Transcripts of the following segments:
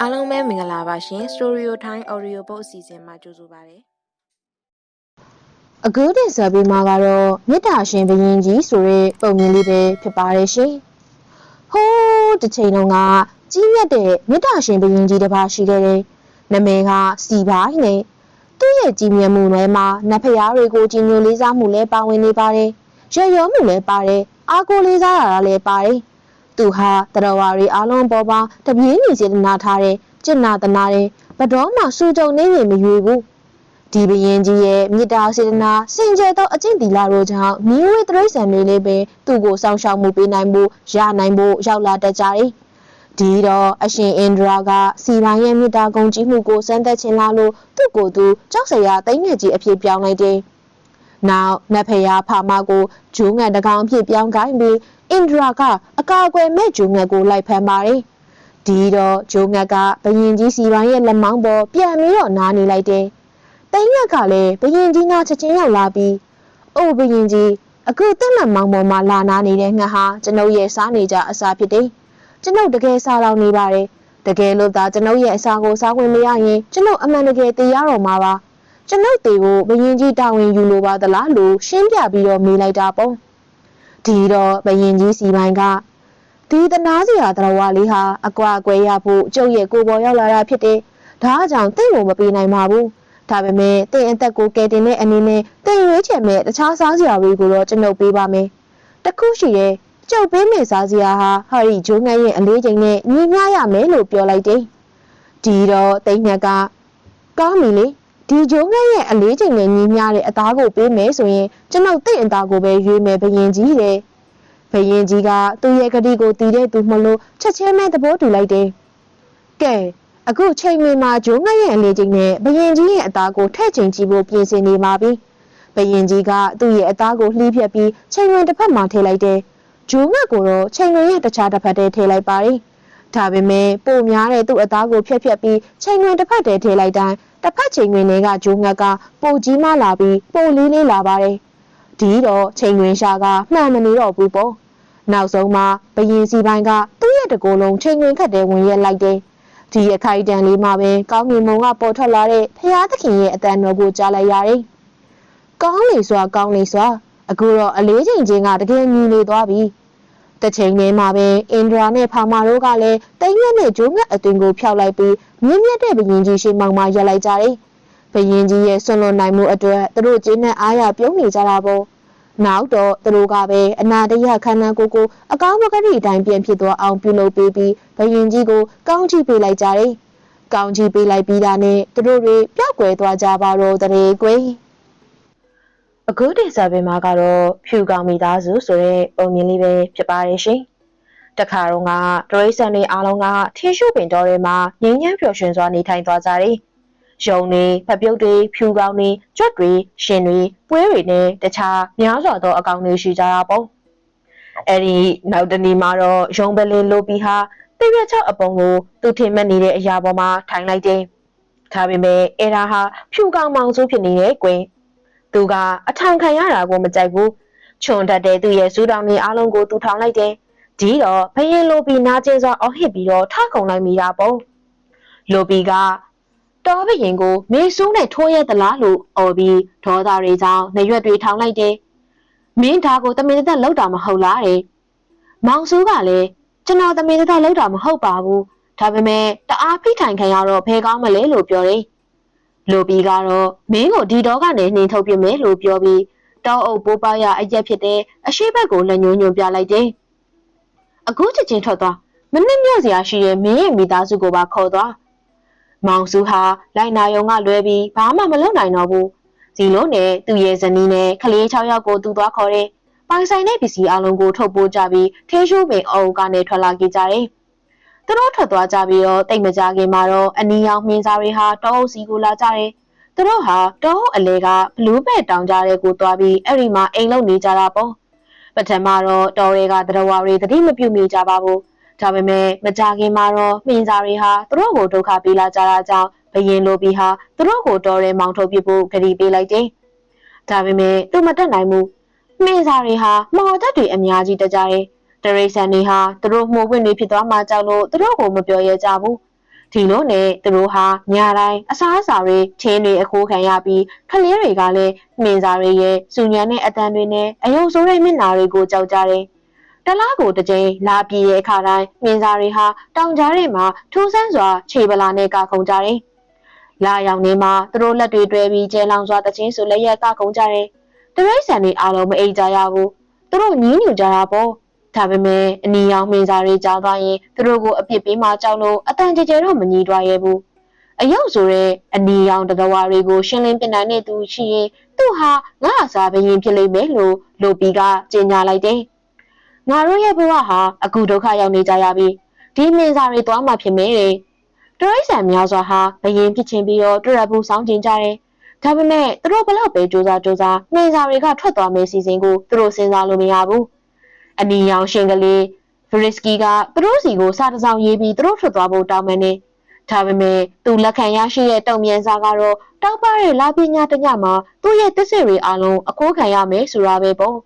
အားလုံးပဲမင်္ဂလာပါရှင် Story Time Audio Book အစီအစဉ်မှာကြိုဆိုပါရစေအကူတင်ဆက်ပြီးမှကတော့မေတ္တာရှင်ဘုရင်ကြီးဆိုတဲ့ပုံမြင်လေးပဲဖြစ်ပါတယ်ရှင်။ဟိုးတစ်ချိန်လုံးကကြီးမြတ်တဲ့မေတ္တာရှင်ဘုရင်ကြီးတစ်ပါးရှိခဲ့တယ်။နာမည်ကစီပိုင်းနဲ့သူ့ရဲ့ကြီးမြတ်မှုတွေမှာနတ်ဖျားတွေကိုကြီးညိုလေးစားမှုလည်းပါဝင်နေပါတယ်။ရရောမှုလည်းပါတယ်။အားကိုးလေးစားတာလည်းပါတယ်။ သူဟာတရဝါရီအားလုံးပေါ်ပါတပြေးညီစေတနာထားတဲ့จิตနာတနာတဲ့ဘတော်မှစူကြုံနေနေမရွေဘူး။ဒီဘရင်ကြီးရဲ့မေတ္တာစေတနာစင်ကြယ်သောအကျင့်တီလာတို့ကြောင့်မိဝေတရိษံတွေလေးပဲသူ့ကိုစောင့်ရှောက်မှုပေးနိုင်မှုရနိုင်ဖို့ရောက်လာတတ်ကြတယ်။ဒီတော့အရှင်အင်ဒရာကစီပိုင်းရဲ့မေတ္တာဂုဏ်ကြီးမှုကိုစမ်းသပ်ခြင်းလာလို့သူ့ကိုယ်သူကြောက်စရာတိတ်ငယ်ကြီးအဖြစ်ပြောင်းလိုက်တယ်။နောက်နတ်ဖျားဖာမကိုဂျိုးငတ်တကောင်အဖြစ်ပြောင်းခိုင်းပြီး အင်ဒရာကအကာအကွယ်မဲ့ဂျိုးငတ်ကိုလိုက်ဖမ်းပါတယ်။ဒီတော့ဂျိုးငတ်ကဘရင်ကြီးစီပိုင်းရဲ့လက်မောင်းပေါ်ပြန်ပြီးတော့နားနေလိုက်တယ်။တိန်ရက်ကလည်းဘရင်ကြီးနာချက်ချင်းရောက်လာပြီးအိုးဘရင်ကြီးအခုတက်လက်မောင်ပေါ်မှာလာနာနေတဲ့ငါဟာကျွန်ုပ်ရဲ့စားနေကြအစာဖြစ်တယ်ကျွန်ုပ်တကယ်စားတော့နေပါတယ်တကယ်လို့သာကျွန်ုပ်ရဲ့အစာကိုစားခွင့်မရရင်ကျွန်ုပ်အမှန်တကယ်တည်ရတော့မှာပါကျွန်ုပ်တေကိုဘရင်ကြီးတာဝန်ယူလိုပါသလားလို့ရှင်းပြပြီးတော့မေးလိုက်တာပေါ့ ဒီတော့ဘရင်ကြီးစီပိုင်းကဒီတနာစီဟာတရဝါလေးဟာအကွာအကွယ်ရဖို့ကျုပ်ရဲ့ကိုယ်ပေါ်ရောက်လာတာဖြစ်တယ်ဒါအကြောင့်တင့်ကိုမပေးနိုင်ပါဘူးဒါပေမဲ့တင့်အသက်ကိုကယ်တင်တဲ့အနေနဲ့တင့်ရွေးချယ်မဲ့တခြားစားစရာတွေကိုတော့ကျွန်ုပ်ပေးပါမယ်။တခုရှိတဲ့ကျုပ်ပေးမယ့်စားစရာဟာဟာရီဂျိုးငန်းရဲ့အလေးချိန်နဲ့ညီမျှရမယ်လို့ပြောလိုက်တယ်။ဒီတော့တိတ်မြတ်ကကောင်းပြီလေ ဒီဂျိုးငန်းရဲ့အလေးချိန်နဲ့ညီမျှတဲ့အသားကိုပေးမယ်ဆိုရင်ကျွန်ုပ်တင့်အသားကိုပဲရွေးမယ်ဘယင်ကြီးတဲ့။ဘယင်ကြီးကသူ့ရဲ့ဂတိကိုတီးတဲ့သူမလို့ချက်ချင်းပဲသဘောတူလိုက်တယ်။ကဲအခုချိန်မီမှာဂျိုးငတ်ရဲ့အလေးချိန်နဲ့ဘယင်ကြီးရဲ့အသားကိုထည့်ချိန်ကြည့်ဖို့ပြင်ဆင်နေပါပြီ။ဘယင်ကြီးကသူ့ရဲ့အသားကိုလှီးဖြတ်ပြီးချိန်ဝင်တစ်ဖက်မှာထည့်လိုက်တယ်။ဂျိုးငတ်ကိုတော့ချိန်ဝင်ရဲ့တခြားတစ်ဖက်တည်းထည့်လိုက်ပါတယ်။ဒါပေမဲ့ပိုများတဲ့သူ့အသားကိုဖြတ်ဖြတ်ပြီးချိန်ဝင်တစ်ဖက်တည်းထည့်လိုက်တိုင်း တစ်ဖက်ချိန်ဝင်တွေကဂျိုးငတ်ကပိုကြီးမှလာပြီးပိုလေးလေးလာပါတယ်။ဒီတော့ချိန်ဝင်ရှာကမှန်မနေတော့ဘူးပေါ့။နောက်ဆုံးမှာဘယင်စီပိုင်းကသူ့ရဲ့တကိုယ်လုံးချိန်ဝင်ခတ်တဲ့ဝင်ရက်လိုက်တယ်။ဒီအခိုက်အတန့်လေးမှာပဲကောင်းကင်မုံကပေါ်ထွက်လာတဲ့ဖရာသခင်ရဲ့အတန်တော်ကိုကြားလိုက်ရတယ်။ကောင်းလေစွာကောင်းလေစွာအခုတော့အလေးချိန်ချင်းကတကယ်ညီနေသွားပြီ။ တစ်ချိန်တည်းမှာပဲအင်ဒရာနဲ့ဖာမာတို့ကလည်းတိမ်ရက်နဲ့ဂျိုးငတ်အသွင်ကိုဖျောက်လိုက်ပြီးမြင့်မြတ်တဲ့ဘရင်ကြီးရှိမောင်မှရက်လိုက်ကြတယ်။ဘရင်ကြီးရဲ့ဆွန့်လွတ်နိုင်မှုအတွက်သူတို့ကျင်းနဲ့အားရပြုံးနေကြတာပေါ့။နောက်တော့သူတို့ကပဲအနာတရခန္ဓာကိုယ်ကိုအကောင်းမကတိအတိုင်းပြန်ဖြစ်သွားအောင်ပြုလုပ်ပေးပြီးဘယင်ကြီးကိုကောင်းချီးပေးလိုက်ကြတယ်။ကောင်းချီးပေးလိုက်ပြီးတာနဲ့သူတို့တွေပျောက်ကွယ်သွားကြပါတော့တဲ့ကွယ်။ အခုတင်ဆက်ပေးမှာကတော့ဖြူကောင်မိသားစုဆိုတဲ့ပုံမြင်လေးပဲဖြစ်ပါတယ်ရှင်။တခါတော့ကဒရိစံတွေအားလုံးကထင်းရှုပင်တော်တွေမှာငင်းငန်းပျော်ရွှင်စွာနေထိုင်သွားကြတယ်။ရုံတွေဖပြုတ်တွေဖြူကောင်တွေကြွက်တွေရှင်တွေပွဲတွေနဲ့တခြားများစွာသောအကောင်တွေရှိကြတာပေါ့။အဲဒီနောက်တနေ့မှာတော့ရုံပလင်းလိုပီဟာတရွက်ချောက်အပုံကိုသူထင်မှတ်နေတဲ့အရာပေါ်မှာထိုင်လိုက်တယ်။ဒါပေမဲ့အဲဒါဟာဖြူကောင်မောင်ဆိုးဖြစ်နေတဲ့ကွင်။ သူကအထောင်ခံရတာကိုမကြိုက်ဘူး။ခြုံတတ်တဲ့သူ့ရဲ့စူးတောင်တွေအားလုံးကိုသူထောင်လိုက်တယ်။ဒီတော့ဘယင်လိုပီနာကျင်းစွာအော်ဟစ်ပြီးတော့ထခုံလိုက်မိတာပေါ့။လိုပီကတော်ဘရင်ကိုမေဆူးနဲ့ထိုးရသလားလို့အော်ပြီးဒေါသတွေကြောင့်နေရွက်တွေထောင်လိုက်တယ်။မင်းဒါကိုတမင်သက်လောက်တာမဟုတ်လားတဲ့။မောင်ဆူးကလည်းကျွန်တော်တမင်သက်လောက်တာမဟုတ်ပါဘူး။ဒါပေမဲ့တအားဖိထိုင်ခံရတော့ဖဲကောင်းမလဲလို့ပြောတယ်။ လိုပီကတော့မင်းကိုဒီတော့ကနေနှင်ထုတ်ပြမယ်လို့ပြောပြီးတောက်အုပ်ပိုးပါရအရက်ဖြစ်တဲ့အရှိဘက်ကိုလက်ညှိုးညွှန်ပြလိုက်တယ်။အခုချက်ချင်းထွက်သွားမနစ်မြစရာရှိတဲ့မင်းရဲ့မိသားစုကိုပါခေါ်သွား။မောင်စုဟာလိုက်နာယုံကလွဲပြီးဘာမှမလုပ်နိုင်တော့ဘူး။ဒီလိုနဲ့သူ့ရဲ့ဇနီးနဲ့ကလေး6ယောက်ကိုသူသွားခေါ်တယ်။ပိုင်ဆိုင်တဲ့ပစ္စည်းအလုံးကိုထုတ်ပိုးကြပြီးထေးရှိုးပင်အုပ်ကနေထွက်လာခဲ့ကြတယ်။ သူတို့ထွက်သွားကြပြီးတော့တိတ်မကြခင်မှာတော့အနီရောင်မှင်းစားတွေဟာတောအုပ်စီကိုလာကြတယ်။သူတို့ဟာတောအုပ်အလဲကဘလူးဘက်တောင်ကြတဲ့ကိုသွားပြီးအဲ့ဒီမှာအိမ်လုံနေကြတာပေါ့။ပထမတော့တော်တွေကတရဝါတွေတတိမပြုမိကြပါဘူး။ဒါပေမဲ့မကြခင်မှာတော့မှင်းစားတွေဟာသူတို့ကိုဒုက္ခပေးလာကြတာကြောင့်ဘယင်လိုပြီးဟာသူတို့ကိုတော်ရဲမောင်ထုတ်ပြဖို့ဂရီပေးလိုက်တယ်။ဒါပေမဲ့သူမတက်နိုင်ဘူး။မှင်းစားတွေဟာမော်တက်တွေအများကြီးတကြတယ်။ တတရိတ်ဆန်တွေဟာသူတို့မှုဝင်တွေဖြစ်သွားမှကြောက်လို့သူတို့ကိုမပြောရကြဘူးဒီလိုနဲ့သူတို့ဟာညတိုင်းအစားအစာတွေချင်းတွေအခိုးခံရပြီးခလေးတွေကလည်းနှင်းစာတွေရဲ့စူညံတဲ့အတန်တွေနဲ့အယုံဆိုးတဲ့မျက်နှာတွေကိုကြောက်ကြတယ်တလားကိုတစ်ကြိမ်လာပြည့်ရဲ့အခါတိုင်းနှင်းစာတွေဟာတောင်ကြားတွေမှာထူးဆန်းစွာခြေပလာနဲ့ကခုန်ကြတယ်လာရောက်နေမှာသူတို့လက်တွေတွဲပြီးကျဲလောင်စွာတချင်းဆိုလက်ရက်ကခုန်ကြတယ်တရိတ်ဆန်တွေအားလုံးမအိပ်ကြရဘူးသူတို့ညင်းညူကြတာပေါ့ ဒါပေမဲ့အနီရောင်မင်းစားတွေကြားသွားရင်သူတို့ကိုအပြစ်ပေးမှကြောက်လို့အတန်ကြကြတော့မညီတွားရဲဘူးအယုတ်ဆိုတဲ့အနီရောင်တကဝါတွေကိုရှင်းလင်းပြနိုင်တဲ့သူရှိရင်သူဟာငါအစားဘရင်ဖြစ်လိမ့်မယ်လို့လိုပီကကြေညာလိုက်တယ်ငါတို့ရဲ့ဘဝဟာအခုဒုက္ခရောက်နေကြရပြီဒီမင်းစားတွေသွားမှဖြစ်မယ်တဲ့တရိษံများစွာဟာဘရင်ဖြစ်ချင်းပြီးတော့တွေ့ရဘူးစောင်းကျင်ကြတယ်ဒါပေမဲ့သူတို့ဘလောက်ပဲစူးစမ်းစူးစမ်းနှင်းစာတွေကထွက်သွားမယ့်စီစဉ်ကိုသူတို့စဉ်းစားလို့မရဘူး။ အနီရောင်ရှင်ကလေးဗရစ်စကီကသူတို့စီကိုစာတစောင်ရေးပြီးသူတို့ထွက်သွားဖို့တောင်းပန်နေ။ဒါပေမဲ့သူလက်ခံရရှိတဲ့တုံမြန်စာကတော့တောက်ပတဲ့လာပညာတညမှာသူ့ရဲ့တစ္ဆေတွေအလုံးအကိုးခံရမယ်ဆိုတာပဲပေါ့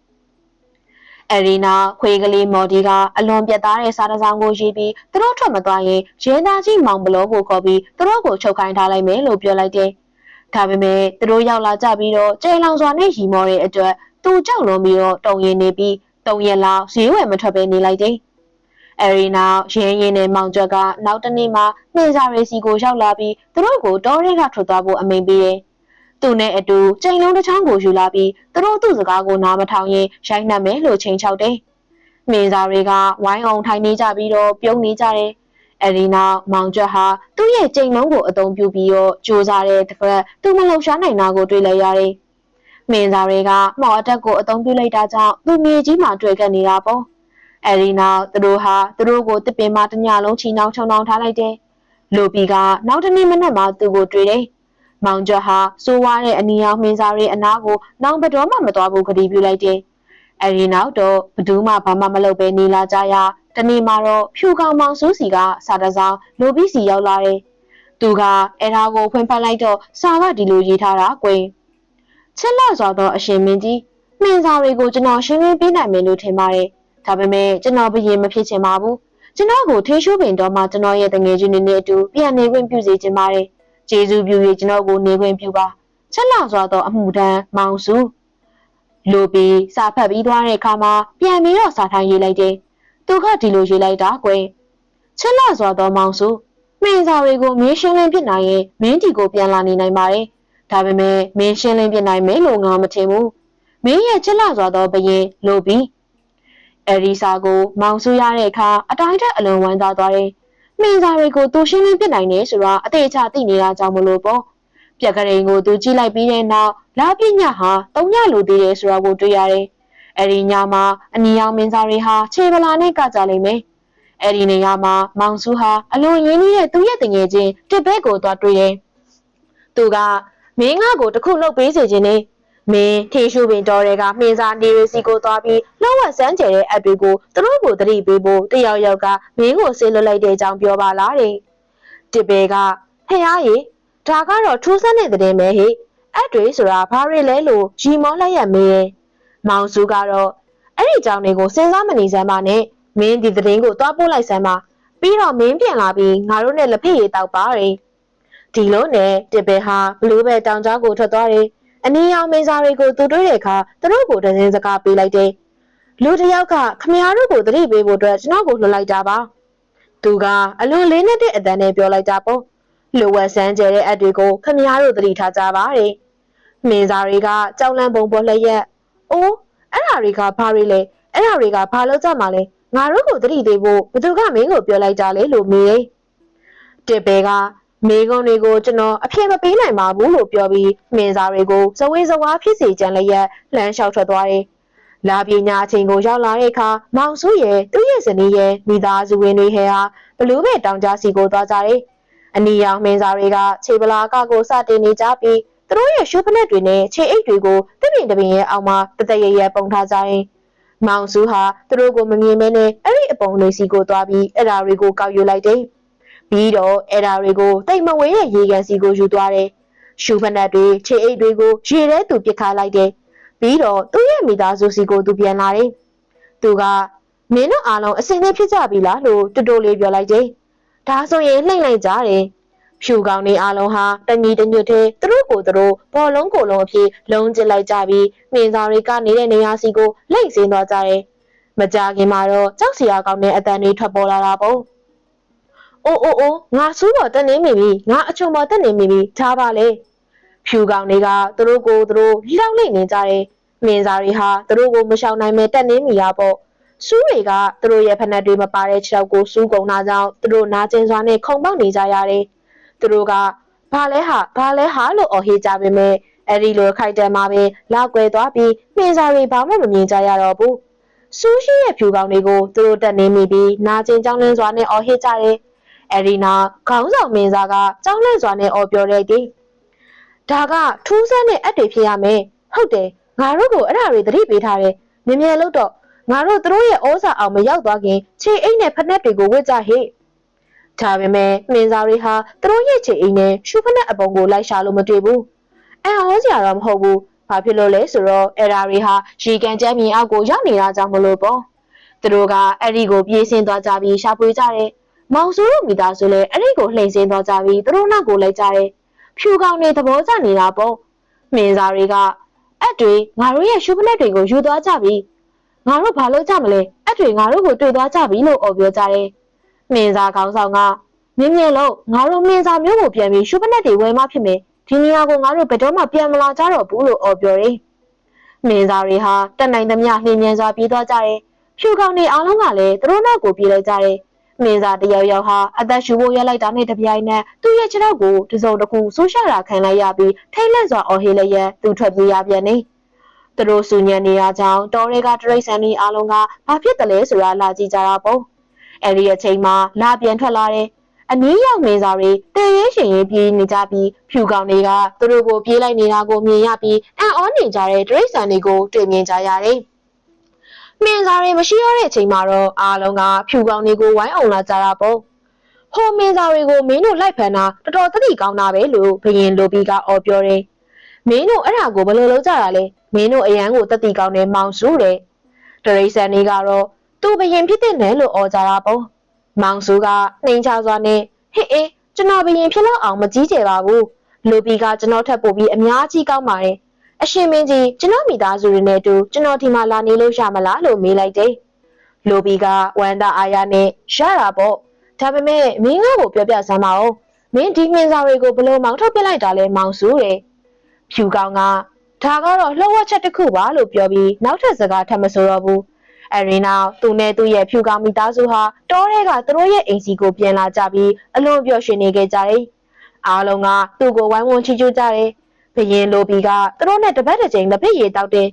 ။အရီနာခွေးကလေးမော်ဒီကအလွန်ပြတ်သားတဲ့စာတစောင်ကိုရေးပြီးသူတို့ထွက်မသွားရင်ရဲသားကြီးမောင်ဘလောကိုခေါ်ပြီးသူတို့ကိုချုပ်ခိုင်းထားလိုက်မယ်လို့ပြောလိုက်တယ်။ဒါပေမဲ့သူတို့ရောက်လာကြပြီးတော့ကျဲလောင်စွာနဲ့ရီမောတဲ့အတွက်သူကြောက်လွန်ပြီးတော့တုံရင်နေပြီး တုံရက်လောက်ဈေးဝယ်မထွက်ပဲနေလိုက်တယ်။အဲဒီနောက်ရင်းရင်နဲ့မောင်ကျွက်ကနောက်တနေ့မှနှင်းစာရေးစီကိုရောက်လာပြီးသူတို့ကိုတောထဲကထွက်သွားဖို့အမိန်ပေးတယ်။သူနဲ့အတူချိန်လုံးတစ်ချောင်းကိုယူလာပြီးသူတို့သူ့စကားကိုနားမထောင်ရင်ရိုက်နှက်မယ်လို့ချိန်ချောက်တယ်။မင်းစာတွေကဝိုင်းအောင်ထိုင်နေကြပြီးတော့ပြုံးနေကြတယ်။အဲဒီနောက်မောင်ကျွတ်ဟာသူ့ရဲ့ကြိမ်လုံးကိုအသုံးပြုပြီးတော့ကြိုးစားတဲ့တစ်ဖက်သူမလှုပ်ရှားနိုင်တာကိုတွေ့လိုက်ရတယ်။ မင်းသားတွေကမော်အတက်ကိုအသုံးပြုလိုက်တာကြောင့်သူမြေကြီးမှာတွေ့ခဲ့နေတာပေါ့။အဲဒီနောက်သူတို့ဟာသူတို့ကိုတစ်ပင်မှာတညလုံးချီနှောင်းချုံနှောင်းထားလိုက်တယ်။လိုပီကနောက်တနေ့မနက်မှသူ့ကိုတွေ့တယ်။မောင်ကျွတ်ဟာစိုးဝါးတဲ့အနီရောင်မင်းသားတွေအနားကိုနောင်ဘတော်မှမတော်ဘူးကတိပြုလိုက်တယ်။အဲဒီနောက်တော့ဘသူမှဘာမှမလုပ်ပဲနေလာကြရတနေ့မှတော့ဖြူကောင်မောင်စိုးစီကစာတစောင်းလိုပြီးစီရောက်လာတယ်။သူကအဲဒါကိုဖွင့်ဖတ်လိုက်တော့စာကဒီလိုရေးထားတာကွင်။ ချစ်လစွာသောအရှင်မင်းကြီးမှင်စာတွေကိုကျွန်တော်ရှင်းလင်းပေးနိုင်မယ်လို့ထင်ပါတယ်။ဒါပေမဲ့ကျွန်တော်ဘရင်မဖြစ်ချင်ပါဘူး။ကျွန်တော်ကိုထေးရှိုးပင်တော်မှာကျွန်တော်ရဲ့တငယ်ချင်းတွေနဲ့အတူပြန်နေခွင့်ပြုစေချင်ပါတယ်။ကျေးဇူးပြု၍ကျွန်တော်ကိုနေခွင့်ပြုပါ။ချစ်လစွာသောအမှုတန်းမောင်စုလိုပြီးစာဖတ်ပြီးသွားတဲ့အခါမှာပြန်ပြီးတော့စာထိုင်ရေးလိုက်တယ်။သူကဒီလိုရေးလိုက်တာကွယ်။ချစ်လစွာသောမောင်စုမင်းစာတွေကိုမင်းရှင်းလင်းပြနိုင်ရင်မင်းတီကိုပြန်လာနေနိုင်ပါတယ်။ ဒါပေမဲ့မင်းရှင်းလင်းပြနိုင်မယ်လို့ငါမထင်ဘူး။မင်းရဲ့ချစ်လစွာသောဘရင်လိုပြီးအရီစာကိုမောင်ဆူရတဲ့အခါအတိုင်းထက်အလွန်ဝမ်းသာသွားတယ်။မင်းစာတွေကိုသူရှင်းလင်းပြနိုင်တယ်ဆိုတာအသေးချာသိနေတာကြောင့်မလို့ပေါ့။ပြက်ကလေးကိုသူကြည့်လိုက်ပြီးတဲ့နောက်လာပညာဟာတုံညလိုသေးတယ်ဆိုတာကိုတွေ့ရတယ်။အဲဒီညမှာအနီရောင်မင်းစာတွေဟာခြေပလာနဲ့ကကြလိမ့်မယ်။အဲဒီနေရာမှာမောင်စုဟာအလွန်ရင်းနှီးတဲ့သူ့ရဲ့တငယ်ချင်းတစ်ဘက်ကိုသွားတွေ့တယ်။သူက မင်းငါကိုတခုလုပ်ပေးစေခြင်းနဲ့မင်းထေရှုပင်တော်တွေကမှင်စာနေရစီကိုသွားပြီးလောက်ဝဆန်းကျဲတဲ့အပ်တွေကိုသူတို့ကိုတတိပေးဖို့တယောက်ယောက်ကမင်းကိုဆေးလွတ်လိုက်တဲ့အကြောင်းပြောပါလားတဲ့။တစ်ဘဲကဖះရေဒါကတော့ထူးဆန်းတဲ့တဲ့မဲဟိအပ်တွေဆိုတာဘာတွေလဲလို့ရီမောလိုက်ရမေး။မောင်စုကတော့အဲ့ဒီအကြောင်းတွေကိုစဉ်းစားမနေစမ်းပါနဲ့မင်းဒီသတင်းကိုသွားပို့လိုက်စမ်းပါပြီးတော့မင်းပြန်လာပြီးငါတို့နဲ့လက်ဖက်ရည်တောက်ပါတဲ့ ဒီလိုနဲ့တစ်ပယ်ဟာဘလူးဘဲတောင်ကြားကိုထွက်သွားတယ်အနီရောင်မင်းစားတွေကိုသူတို့တဲ့အခါသူတို့ကိုတစင်းစကားပေးလိုက်တယ်လူတစ်ယောက်ကခမည်းတော်ကိုတတိပေးဖို့အတွက်ကျွန်တော်ကိုလှုပ်လိုက်တာပါသူကအလွန်လေးနဲ့တဲ့အတန်းနဲ့ပြောလိုက်တာပေါ့လူဝက်ဆန်းကျဲတဲ့အက်တွေကိုခမည်းတော်တတိထားကြပါတဲ့မင်းစားတွေကကြောက်လန့်ပုံပေါ်လျက်အိုးအဲ့ဓာတွေကဘာတွေလဲအဲ့ဓာတွေကဘာလို့ကြမှာလဲငါတို့ကိုတတိသေးဖို့ဘသူကမင်းကိုပြောလိုက်ကြလေလို့မေးတယ်တစ်ပေက မေကုံတွေကိုကျွန်တော်အဖြစ်မပေးနိုင်ပါဘူးလို့ပြောပြီးမင်းစားတွေကိုဇဝေဇဝါဖြစ်စေကြလျက်လှမ်းလျှောက်ထွက်သွားတယ်။လာပညာအချိန်ကိုရောက်လာတဲ့အခါမောင်စုရဲ့သူ့ရဲ့ဇနီးရဲ့မိသားစုဝင်တွေဟဲဟာဘလူးပဲတောင်ကြားစီကိုသွားကြတယ်။အနီရောင်မင်းစားတွေကခြေပလာကကိုစတင်နေကြပြီးသူတို့ရဲ့ရှုပ်ဖလက်တွေနဲ့ခြေအိတ်တွေကိုတပင်တပင်ရဲ့အောက်မှာတတရရပုံထားကြရင်မောင်စုဟာသူတို့ကိုမမြင်မဲနဲ့အဲ့ဒီအပုံလေးစီကိုသွားပြီးအဲ့ဓာတွေကိုကောက်ယူလိုက်တယ်။ ပြီးတော့အဲ့ဓာတွေကိုတိတ်မဝေးတဲ့ရေကန်စီကိုယူသွားတယ်။ရှူဖနက်တွေခြေအိတ်တွေကိုရေထဲသူပစ်ခါလိုက်တယ်။ပြီးတော့သူ့ရဲ့မိသားစုစီကိုသူပြန်လာတယ်။သူကမင်းတို့အားလုံးအစင်နဲ့ဖြစ်ကြပြီလားလို့တူတူလေးပြောလိုက်တယ်ဒါဆိုရင်နှိမ့်လိုက်ကြတယ်ဖြူကောင်တွေအားလုံးဟာတညီတညွတ်တဲ့သူတို့ကိုယ်သူတို့ဘောလုံးကိုယ်လုံးအဖြစ်လုံးကျစ်လိုက်ကြပြီးနှင်းစာတွေကနေတဲ့နေရာစီကိုလိမ့်ဆင်းသွားကြတယ်မကြခင်မှာတော့ကြောက်စရာကောင်းတဲ့အတန်တွေထွက်ပေါ်လာတာပေါ့ အိုးအိုးအိုးငါစူးပေါ်တက်နေမိပြီငါအချုံပေါ်တက်နေမိပြီထားပါလေဖြူကောင်တွေကသူတို့ကိုသူတို့လှောက်လိုက်နေကြတယ်မင်းစာတွေဟာသူတို့ကိုမရှောင်နိုင်မဲတက်နေမိရပေါ့စူးတွေကသူတို့ရဲ့ဖက်နှက်တွေမပါတဲ့ခြေထောက်ကိုစူးကုန်တာကြောင့်သူတို့နာကျင်စွာနဲ့ခုန်ပေါက်နေကြရတယ်သူတို့ကဘာလဲဟာဘာလဲဟာလို့အော်ဟစ်ကြပေမဲ့အဲ့ဒီလိုခိုက်တယ်မှာပဲလောက်ွယ်သွားပြီးမင်းစာတွေဘာမှမမြင်ကြရတော့ဘူးစူးရှိရဲ့ဖြူကောင်တွေကိုသူတို့တက်နေမိပြီးနာကျင်ကြောင်းလင်းစွာနဲ့အော်ဟစ်ကြတယ် အဲ့ဒီနောက်ခေါင်းဆောင်မင်းသားကကြောင်းလန့်စွာနဲ့အော်ပြောတဲ့ဒီဒါကထူးဆန်းတဲ့အက်တွေဖြစ်ရမယ်ဟုတ်တယ်ငါတို့ကိုအဲ့ဒါတွေသတိပေးထားတယ်မြင်မြင်လို့တော့ငါတို့သူတို့ရဲ့ဩဇာအောင်မရောက်သွားခင်ခြေအိတ်နဲ့ဖက်နှက်တွေကိုဝစ်ကြဟိဒါပေမဲ့မင်းသားတွေဟာသူတို့ရဲ့ခြေအိတ်နဲ့ရှူဖက်နှက်အပုံကိုလိုက်ရှာလို့မတွေ့ဘူးအန်ဟောစရာတော့မဟုတ်ဘူးဘာဖြစ်လို့လဲဆိုတော့အဲ့ဒါတွေဟာရေကန်ကျမ်းမြေအောက်ကိုရောက်နေတာကြောင့်မလို့ပေါ့သူတို့ကအဲ့ဒီကိုပြေးဆင်းသွားကြပြီးရှာဖွေကြတယ် မောင်ဆိုးတို့မိသားစုလည်းအဲ့ဒီကိုလှိမ့်ဆင်းသွားကြပြီးသူတို့နောက်ကိုလိုက်ကြတယ်ဖြူကောင်တွေသဘောကျနေတာပေါ့မင်းသားတွေကအက်တွေငါတို့ရဲ့ရှုပ်ဖလက်တွေကိုယူသွားကြပြီငါတို့ဘာလို့ကြမလဲအက်တွေငါတို့ကိုတွေ့သွားကြပြီလို့အော်ပြောကြတယ်မင်းသားကောင်းဆောင်ကမြင်းမြင်းလို့ငါတို့မင်းသားမျိုးကိုပြန်ပြီးရှုပ်ဖလက်တွေဝယ်မှဖြစ်မယ်ဒီနေရာကိုငါတို့ဘယ်တော့မှပြန်မလာကြတော့ဘူးလို့အော်ပြောတယ်မင်းသားတွေဟာတက်နိုင်သမျှနှင်းမြန်စွာပြေးသွားကြတယ်ဖြူကောင်တွေအားလုံးကလည်းသူတို့နောက်ကိုပြေးလိုက်ကြတယ် မင်းသားတယောက်ယောက်ဟာအသက်ရှူဖို့ရက်လိုက်တာနဲ့တပြိုင်နက်သူ့ရဲ့ခြေထောက်ကိုတစုံတစ်ခုဆိုးရှာတာခံလိုက်ရပြီးထိတ်လန့်စွာအော်ဟစ်လျက်သူထွက်ပြေးရပြန်နေသူတို့စူညံနေရကြောင်းတော်ရဲကတရိတ်ဆန်ဒီအားလုံးကဘာဖြစ်တယ်လဲဆိုတာလာကြည့်ကြတာပေါ့အဲ့ဒီအချိန်မှာလာပြန်ထွက်လာတယ်အနည်းရောက်မင်းသားတွေတည်ရဲရှင်ရင်ပြေးနေကြပြီးဖြူကောင်တွေကသူတို့ကိုပြေးလိုက်နေတာကိုမြင်ရပြီးအံ့ဩနေကြတဲ့တရိတ်ဆန်တွေကိုတွေ့မြင်ကြရတယ် မင်းသားတွေမရှိတော့တဲ့အချိန်မှာတော့အားလုံးကဖြူကောင်တွေကိုဝိုင်းအောင်လာကြတာပေါ့ဟိုမင်းသားတွေကိုမင်းတို့လိုက်ဖန်တာတော်တော်သတိကောင်းတာပဲလို့ဘယင်လိုဘီကအော်ပြောတယ်မင်းတို့အဲ့ဒါကိုဘယ်လိုလုပ်ကြတာလဲမင်းတို့အရန်ကိုတတိကောင်းတဲ့မောင်စုတဲ့တရိษံနေကတော့သူ့ဘယင်ဖြစ်တဲ့နယ်လို့អော်ကြတာပေါ့မောင်စုကနှိမ်ချစွာနဲ့ဟေးအေးကျွန်တော်ဘယင်ဖြစ်တော့အောင်မကြီးကျယ်ပါဘူးလိုဘီကကျွန်တော်ထပ်ပို့ပြီးအများကြီးကောင်းပါတယ် အရှင်မင်းကြီးကျွန်တော်မိသားစုတွေနဲ့အတူကျွန်တော်ဒီမှာလာနေလို့ရမလားလို့မေးလိုက်တယ်လိုဘီကဝမ်တာအာယာနဲ့ရတာပေါ့ဒါပေမဲ့မင်းငါ့ကိုပြောပြစမ်းပါဦးမင်းဒီမင်းစားတွေကိုဘလို့မောင်းထုတ်ပစ်လိုက်တာလဲမောင်စုတဲ့ဖြူကောင်ကဒါကတော့လှုပ်ဝက်ချက်တစ်ခုပါလို့ပြောပြီးနောက်ထပ်စကားထပ်မဆိုတော့ဘူးအရီနာသူနဲ့သူ့ရဲ့ဖြူကောင်မိသားစုဟာတောထဲကသူတို့ရဲ့အိမ်စီကိုပြန်လာကြပြီးအလွန်ပျော်ရွှင်နေကြကြတယ်အားလုံးကသူ့ကိုဝိုင်းဝန်းချီးကျူးကြတယ် ဘရင်လိုဘီကသူတို့နဲ့တပတ်တစ်ချိန်လက်ဖက်ရည်တောက်တယ်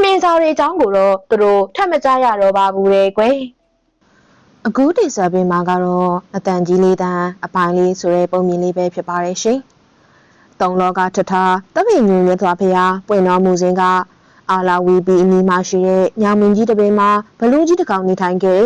နှင်းစားတွေအကြောင်းကိုတော့သူတို့ထပ်မကြရတော့ပါဘူးတဲ့ကွယ်အခုတင်ဆက်ပေးမှာကတော့အတန်ကြီးလေးတန်းအပိုင်းလေးဆိုတဲ့ပုံမြင်လေးပဲဖြစ်ပါတယ်ရှင်။တုံလောကထထတပိညွန်မြတ်စွာဘုရားပွင့်တော်မူစဉ်ကအာလာဝီပီအနီးမှာရှိတဲ့ညောင်မင်းကြီးတစ်ပင်မှာဘလူးကြီးတစ်ကောင်နေထိုင်ခဲ့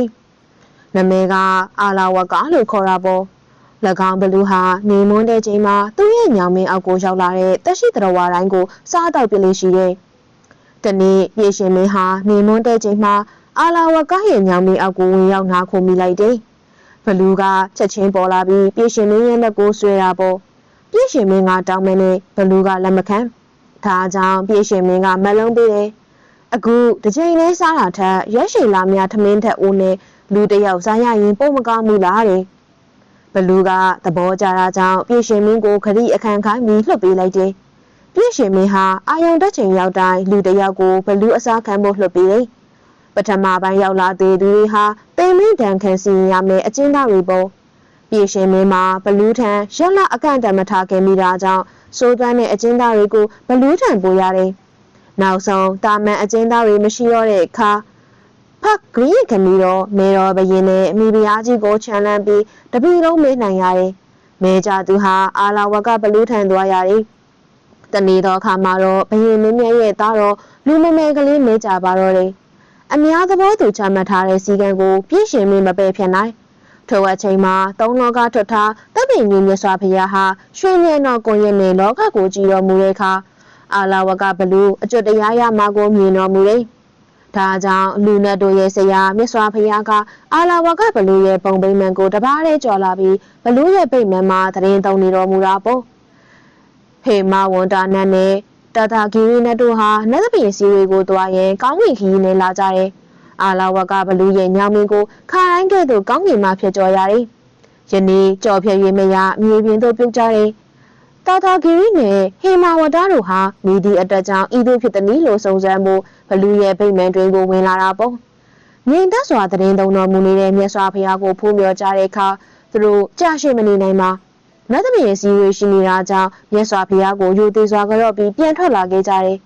။နာမည်ကအာလာဝကလို့ခေါ်တာပေါ့။၎ င်းဘလူးဟာနေမွန်းတဲ့ချိန်မှာသူ့ရဲ့ညောင်မင်းအောက်ကိုရောက်လာတဲ့တက်ရှိတရဝါတိုင်းကိုစားတော့ပြလေးရှိတယ်။တနေ့ရေရှင်မင်းဟာနေမွန်းတဲ့ချိန်မှာအာလာဝကရဲ့ညောင်မင်းအောက်ကိုဝင်ရောက်နာခုမိလိုက်တယ်။ဘလူးကချက်ချင်းပေါ်လာပြီးပြေရှင်မင်းရဲ့လက်ကိုဆွဲတာပေါ့။ပြေရှင်မင်းကတောင်းမနဲ့ဘလူးကလက်မခံ။ဒါကြောင့်ပြေရှင်မင်းကမလုံးပေးတယ်။အခုတစ်ချိန်လေးစားတာထက်ရက်ရှိလာများထမင်းထက်အိုးနဲ့လူတယောက်စားရရင်ပုံမကောင်းဘူးလားတဲ့။ ဘလူးကသဘောကျတာကြောင့်ပြေရှင်မင်းကိုခရီးအခန်းခိုင်းပြီးလှုပ်ပေးလိုက်တယ်။ပြေရှင်မင်းဟာအာယုံတက်ချိန်ရောက်တိုင်းလူတယောက်ကိုဘလူးအစားခံဖို့လှုပ်ပေးတယ်။ပထမပိုင်းရောက်လာသေးသူတွေဟာတိမ်မင်းတန်ခံစီရင်ရမယ်အကျဉ်းသားတွေပေါ့ပြည်ရှင်မင်းမှာဘလူးထံရက်လအကန့်တံမထားခဲ့မိတာကြောင့်စိုးသွမ်းတဲ့အကျဉ်းသားတွေကိုဘလူးထံပို့ရတယ်နောက်ဆုံးတာမန်အကျဉ်းသားတွေမရှိတော့တဲ့အခါ ဖက်ဂရီခမီတော့မေတော်ဘရင်နဲ့အမိဖုရားကြီးကိုခြံလန်းပြီးတပီလုံးမေးနိုင်ရတယ်မဲကြသူဟာအာလာဝကဘလူးထံသွားရတယ်တနေ့တော့အခါမှာတော့ဘရင်မင်းမြတ်ရဲ့သားတော်လူမမဲကလေးမဲကြပါတော့တယ်အများသဘောတူချမှတ်ထားတဲ့စီကံကိုပြည့်ရှင်မင်းမပယ်ဖြတ်နိုင်ထိုအချိန်မှာသုံးလောကထွက်ထားတပ်ပင်ကြီးမြတ်စွာဘုရားဟာရွှေမြေတော်ကိုရင်နဲ့လောကကိုကြည်တော်မူတဲ့အခါအာလာဝကဘလူအကျွတ်တရားရမှာကိုမြင်တော်မူတယ် ဒါကြောင့်လူနတ်တို့ရဲ့ဆရာမြတ်စွာဘုရားကအာလာဝကဘလူရဲ့ပုံပိမ့်မှန်ကိုတပါးတည်းကြော်လာပြီးဘလူရဲ့ပိမ့်မှန်မှာတရင်သုံးနေတော်မူတာပေါ့ဟေမဝန္တာနတ်နဲ့တတာဂီရီနတ်တို့ဟာနတ်သပင်စီတွေကိုတွားရင်ကောင်းကင်ခီးနဲ့လာကြတယ်အာလာဝကဘလူရဲ့ညောင်မင်းကိုခါတိုင်းကဲ့သို့ကောင်းကင်မှာဖြစ်ကြော်ရတယ်ယနေ့ကြော်ဖြည့်၍မရမြေပြင်သို့ပြုတ်ကြတယ်တာတာဂီရီနဲ့ဟေမာဝတာတို့ဟာမိဒီအတွက်ကြောင့်ဤသို့ဖြစ်သည်လို့စုံစမ်းမှု ဘလူရဲ့ဗိမ္မာန်တွင်ကိုဝင်လာတာပေါ့ငြိမ်သက်စွာသတင်းသုံးတော်မူနေတဲ့မြတ်စွာဘုရားကိုဖူးမြော်ကြတဲ့အခါသူတို့ကြာရှည်မနေနိုင်ပါနတ်သမီးရဲ့စီဝေရှိနေတာကြောင့်မြတ်စွာဘုရားကိုယူသေးစွာကြော့ပြီးပြန်ထွက်လာခဲ့ကြတယ်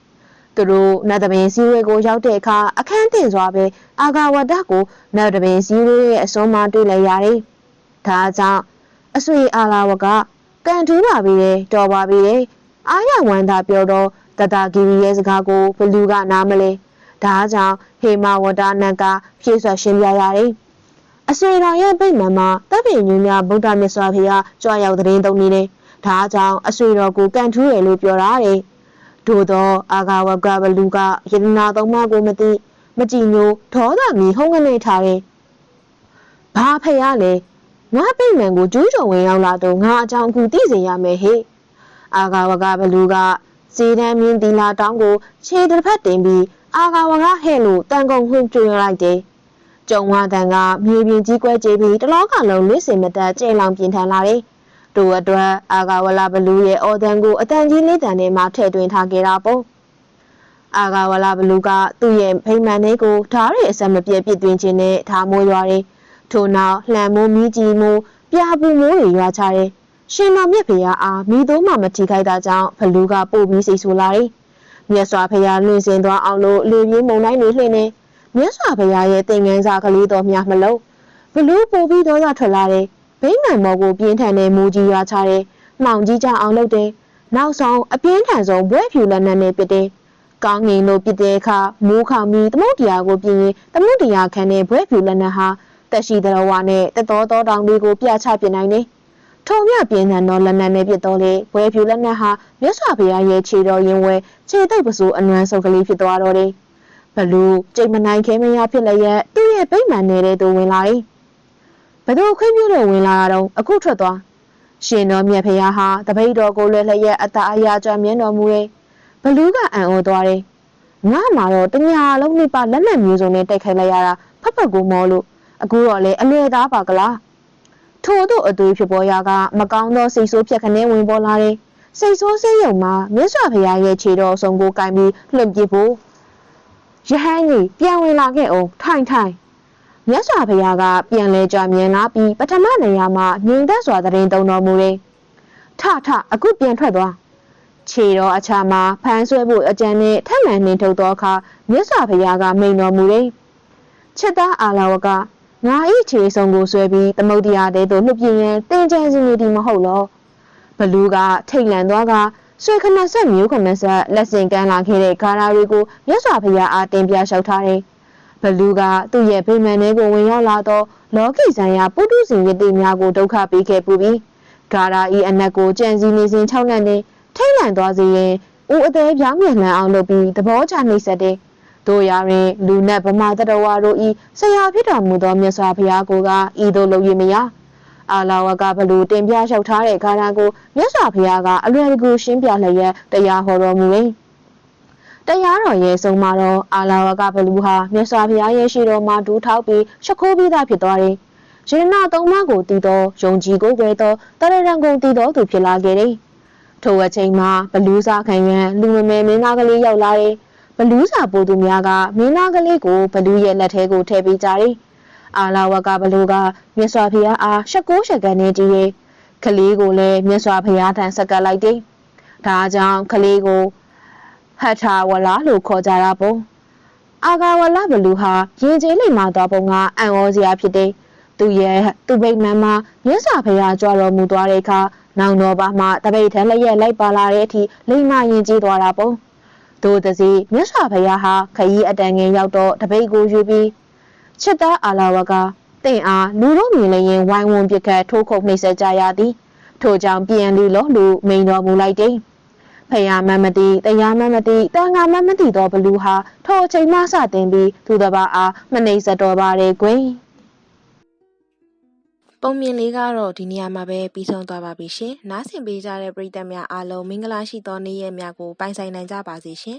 သူတို့နတ်သမီးစီဝေကိုရောက်တဲ့အခါအခန်းတင်စွာပဲအာဂဝတ္တကိုနတ်သမီးစီဝေရဲ့အစွန်းမှာတွေ့လိုက်ရတယ်ဒါကြောင့်အဆွေအာလာဝကကန်ထူးပါပြီလေတော်ပါပြီလေအာရဝန္တာပြောတော့ တတဂီရီရဲ့စကားကိုဘလူကနားမလဲဒါကြောင့်ဟေမဝတနတ်ကဖြည့်ဆွတ်ရှင်းပြရတယ်အဆွေတော်ရဲ့ပြိမှန်မှာတပ်ပင်ညများဗုဒ္ဓမြတ်စွာဘုရားကြွားရောက်တဲ့တုံးနေတယ်ဒါကြောင့်အဆွေတော်ကိုကန်ထူးရလို့ပြောတာတဲ့သို့တော့အာဂဝကဘလူကယတနာသုံးပါးကိုမသိမကြည်ညိုဒေါသမီဟုံးကနေထားတယ်ဘာဖရလဲငါပြိမှန်ကိုကျူးကျော်ဝင်ရောက်လာတော့ငါအကြောင်းအခုသိစေရမယ်ဟေ့အာဂဝကဘလူက စီတန်းမြင်းတီလာတောင်းကိုခြေတစ်ဖက်တင်ပြီးအာဂဝကဟဲ့လို့တန်ကုန်ခွင့်ကျွေလိုက်တယ်။ကျုံဝါတန်ကမြေပြင်ကြီးကွဲကြေးပြီးတလောကလုံးလွစ်စင်မတက်ကျဲလောင်ပြင်ထန်လာတယ်။တို့အတွက်အာဂဝလာဘလူရဲ့အော်တန်ကိုအတန်ကြီးလေးတန်ထဲမှာထည့်သွင်းထားခဲ့တာပေါ့။အာဂဝလာဘလူကသူ့ရဲ့ဖိမှန်လေးကိုဓားရည်အစမပြည့်ပြစ်သွင်းခြင်းနဲ့ဓာမိုးရွာတယ်။ထို့နောက်လှန်မိုးမီးကြီးမိုးပြာပူမိုးတွေရွာချတယ်။ ရှင်တော်မြတ်ဖေဟာအားမိသုံးမှမထိခိုက်တာကြောင့်ဘလူကပို့ပြီးစိတ်ဆူလာတယ်။မြတ်စွာဘုရားလွင်စင်သွားအောင်လို့လေပြင်းမုန်တိုင်းတွေလှင့်နေမြတ်စွာဘုရားရဲ့သင်္ကန်းစာကလေးတော်များမလို့ဘလူပို့ပြီးတော့ရထွက်လာတယ်။ဘိမှန်မော်ကိုပြင်းထန်တဲ့မူကြီးရွာချတယ်။မှောင်ကြီးကြအောင်လုပ်တယ်။နောက်ဆုံးအပြင်းထန်ဆုံးဘွဲဖြူလက်နက်နဲ့ပစ်တယ်။ကောင်းငင်လို့ပစ်တဲ့အခါမိုးခါမီသမုတ်တရားကိုပြင်ရင်သမုတ်တရားခံတဲ့ဘွဲဖြူလက်နက်ဟာတက်ရှိတော်ဝါနဲ့တတော်တော်တောင်လေးကိုပြချပြနိုင်တယ်။ ထုံမြပြင်းထန်သောလက်နက်နဲ့ပြစ်တော်လေဘွဲဖြူလက်နက်ဟာမြတ်စွာဘုရားရဲ့ခြေတော်ရင်ဝဲခြေတုပ်ပစိုးအနွမ်းဆုပ်ကလေးဖြစ်သွားတော့တယ်။ဘလူကြိတ်မနိုင်ခဲမရဖြစ်လျက်သူ့ရဲ့ဗိမာန်နေတဲ့သူဝင်လာတယ်။ဘသူခွင့်ပြုလို့ဝင်လာတော့အခုထွက်သွား။ရှင်တော်မြတ်ဖရာဟာတပိတ်တော်ကိုလွယ်လျက်အတအရာကြမြင်တော်မူတယ်။ဘလူကအံ့ဩသွားတယ်။ငါမှတော့တညာလုံးနိပါလက်လက်မျိုးစုံနဲ့တိုက်ခိုက်လိုက်ရတာဖက်ဖက်ကိုမောလို့အခုတော့လေအလွယ်သားပါကလား။ ထို့သို့အသွေးဖြစ်ပေါ်ရာကမကောင်းသောစိတ်ဆိုးဖြက်ခနဲဝင်ပေါ်လာတယ်။စိတ်ဆိုးစိတ်ယုံမှာမြတ်စွာဘုရားရဲ့ခြေတော်ဆုံးကိုကင်ပြီးလွှင့်ပစ်ဖို့ယဟန်ကြီးပြန်ဝင်လာခဲ့အောင်ထိုင်ထိုင်မြတ်စွာဘုရားကပြန်လဲကြမြင်လာပြီးပထမနေရာမှာငြိမ်သက်စွာတရင်တုံတော်မူတယ်။ထထအခုပြန်ထွက်သွားခြေတော်အချာမှာဖမ်းဆွဲဖို့အကြံနဲ့ထပ်မံနှင်ထုတ်သောအခါမြတ်စွာဘုရားကမိန်တော်မူတယ်။ချက်သားအာလာဝက ငါဤခြေဆုံးကိုဆွဲပြီးသမုတ်တရားတဲသို့လွတ်ပြင်းရင်တင်ကြံစီနေသည်မဟုတ်လောဘလူးကထိတ်လန့်သွားကဆွေခဏဆက်မျိုးခဏဆက်လက်စင်ကမ်းလာခဲ့တဲ့ဂါရာတွေကိုမြတ်စွာဘုရားအားတင်ပြလျှောက်ထားတယ်ဘလူးကသူ့ရဲ့ဗိမာန်ထဲကိုဝင်ရောက်လာတော့လောကီဆိုင်ရာပုထုဇဉ်ယတိများကိုဒုက္ခပေးခဲ့ပူပြီးဂါရာဤအနက်ကိုကြံစည်နေစဉ်၆လန့်နဲ့ထိတ်လန့်သွားစေရင်ဦးအသေးပြောင်းမြန်လှန်အောင်လုပ်ပြီးသဘောချနှိပ်စက်တဲ့ တို့ရရင်လူနတ်ဗမာတတဝါတို့ဤဆရာဖြစ်တော်မူသောမြတ်စွာဘုရားကိုကဤသို့လုပ်ရမရအာလာဝကဘလူတင်ပြလျှောက်ထားတဲ့ခါရကိုမြတ်စွာဘုရားကအလွယ်တကူရှင်းပြလျက်တရားဟောတော်မူ၏တရားတော်ရဲ့ဆုံးမှာတော့အာလာဝကဘလူဟာမြတ်စွာဘုရားရဲ့ရှိတော်မှာဒူးထောက်ပြီးရှ िख ိုးပြီးသားဖြစ်သွားတယ်။ယေနာသုံးပါးကိုတည်သောယုံကြည်ကိုယ်ပဲသောတရရန်ကုန်တည်သောသူဖြစ်လာခဲ့တယ်။ထိုအချိန်မှာဘလူးစားခံရန်လူမမဲမင်းသားကလေးရောက်လာတယ်။ ဘလူးစာပို့သူများကမင်းသားကလေးကိုဘလူးရဲ့လက်ထဲကိုထည့်ပေးကြတယ်။အာလာဝကဘလူးကမြတ်စွာဘုရားအားရှက်ကိုးရှက်ကန်နေကြည့်ရဲ့ကလေးကိုလည်းမြတ်စွာဘုရားထံဆက်ကပ်လိုက်တယ်။ဒါကြောင့်ကလေးကိုဟတ်ထာဝလာလို့ခေါ်ကြတာပေါ့။အာဂါဝလဘလူးဟာရင်ကျေးလိမ္မာသွားပုံကအံ့ဩစရာဖြစ်တယ်။သူရဲ့သူပိတ်မန်းမှာမြတ်စွာဘုရားကြွတော်မူသွားတဲ့အခါနောင်တော်ပါမှတပိတ်ထန်လျက်လိုက်ပါလာတဲ့အထိလိမ္မာရင်ကြီးသွားတာပေါ့။ ဒို့တစီမြတ်စွာဘုရားဟာခရီးအတန်ငယ်ရောက်တော့တပိတ်ကိုယူပြီးချစ်သားအာလာဝကတင့်အားလူတို့မြင်လျင်ဝိုင်းဝန်းပြခတ်ထိုးခုတ်နှိပ်စက်ကြရသည်ထို့ကြောင့်ပြန်လီလို့လူမိန်တော်မူလိုက်တယ်ဖယားမမတိတရားမမတိတန်ငါမမတိသောဘလူဟာထိုအချိန်မှစတင်ပြီးသူတစ်ပါးအားမနှိမ့်ဆက်တော်ပါတယ်ကွယ် ပုံမြင်လေးကတော့ဒီနေရာမှာပဲပြီးဆုံးသွားပါပြီရှင်နားဆင်ပေးကြတဲ့ပရိသတ်များအားလုံးမင်္ဂလာရှိသောနေ့ရက်များကိုပိုင်ဆိုင်နိုင်ကြပါစေရှင်